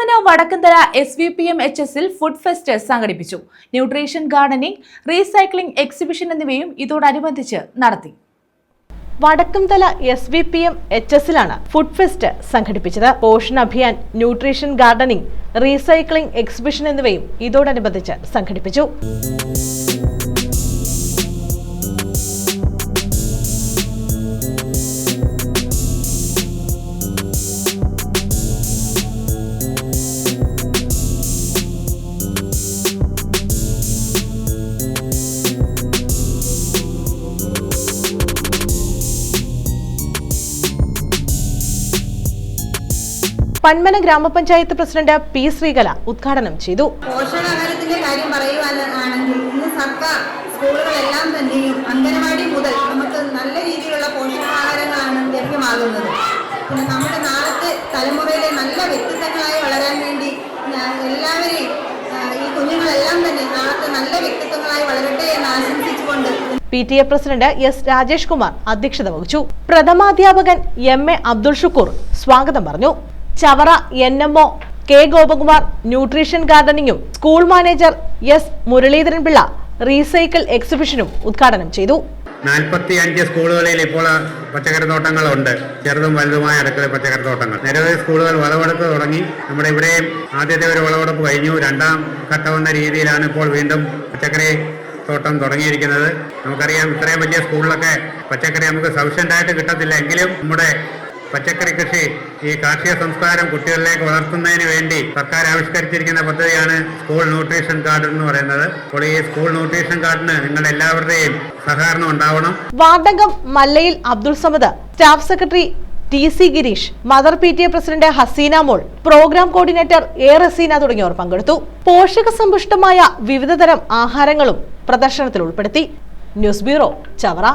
Panmana Vadakkumthala S V P M H എസിൽ food fest സംഘടിപ്പിച്ചു. Nutrition gardening recycling exhibition എന്നിവയും ഇതോടനുബന്ധിച്ച് നടത്തി. Vadakkumthala S V P M H എസിലാണ് food fest സംഘടിപ്പിച്ചത്. Poshan Abhiyan nutrition gardening recycling exhibition എന്നിവയും ഇതോടനുബന്ധിച്ച് സംഘടിപ്പിച്ചു. പന്മന ഗ്രാമപഞ്ചായത്ത് പ്രസിഡന്റ് പി ശ്രീകല ഉദ്ഘാടനം ചെയ്തു. പോഷകാഹാരത്തിന്റെ കാര്യം പറയുവാനാണെങ്കിൽ ഇന്ന് സർക്കാർ സ്കൂളുകളെല്ലാം തന്നെയും അംഗനവാടി മുതൽ നമുക്ക് നല്ല രീതിയിലുള്ള പോഷകാഹാരങ്ങളാണ് ലഭ്യമാകുന്നത്. പിന്നെ നമ്മുടെ നാളത്തെ തലമുറയിലെ നല്ല വ്യക്തിത്വങ്ങളായി വളരാൻ വേണ്ടി എല്ലാവരെയും ഈ കുഞ്ഞുങ്ങളെല്ലാം തന്നെ നാളത്തെ നല്ല വ്യക്തിത്വങ്ങളായി വളരട്ടെ എന്ന് ആശംസിച്ചുകൊണ്ട് P T A president S Rajesh Kumar അധ്യക്ഷത വഹിച്ചു. പ്രഥമാധ്യാപകൻ എം എ അബ്ദുൾ ഷുക്കൂർ സ്വാഗതം പറഞ്ഞു. Chavara N M O K Gopakumar nutrition ഗാർഡനിങ്ങും school manager S Muraleedharan Pillai recycle എക്സിബിഷനും ഉദ്ഘാടനം ചെയ്തു. നാൽപ്പത്തി അഞ്ച് സ്കൂളുകളിൽ ഇപ്പോൾ പച്ചക്കറി തോട്ടങ്ങളുണ്ട് ചെറുതും വലുതുമായ അടുക്കള പച്ചക്കറി തോട്ടങ്ങൾ നിരവധി സ്കൂളുകൾ വിളവെടുപ്പ് തുടങ്ങി. നമ്മുടെ ഇവിടെയും ആദ്യത്തെ ഒരു വിളവെടുപ്പ് കഴിഞ്ഞു. രണ്ടാം ഘട്ടം എന്ന രീതിയിലാണ് ഇപ്പോൾ വീണ്ടും പച്ചക്കറി തോട്ടം തുടങ്ങിയിരിക്കുന്നത്. നമുക്കറിയാം ഇത്രയും വലിയ സ്കൂളിലൊക്കെ പച്ചക്കറി നമുക്ക് സഫിഷ്യന്റായിട്ട് കിട്ടത്തില്ല. എങ്കിലും നമ്മുടെ പച്ചക്കറി കൃഷി ഈ കാർഷിക സംസ്കാരം കുട്ടികളിലേക്ക് വളർത്തുന്നതിന് വേണ്ടി സർക്കാർ ആവിഷ്കരിച്ചിരിക്കുന്ന പദ്ധതിയാണ് സ്കൂൾ ന്യൂട്രീഷൻ കാർഡ് എന്ന് പറയുന്നത്. അപ്പോൾ ഈ സ്കൂൾ ന്യൂട്രീഷൻ കാർഡിന് നിങ്ങളുടെ എല്ലാവരുടെയും സഹകരണം ഉണ്ടാവണം. വാർഡംഗം Mallayil Abdul Samad staff secretary T C Gireesh mother P T A president Haseena Mol programme coordinator A Raseena തുടങ്ങിയവർ പങ്കെടുത്തു. പോഷക സമ്പുഷ്ടമായ വിവിധതരം ആഹാരങ്ങളും പ്രദർശനത്തിൽ ഉൾപ്പെടുത്തി. News bureau Chavara.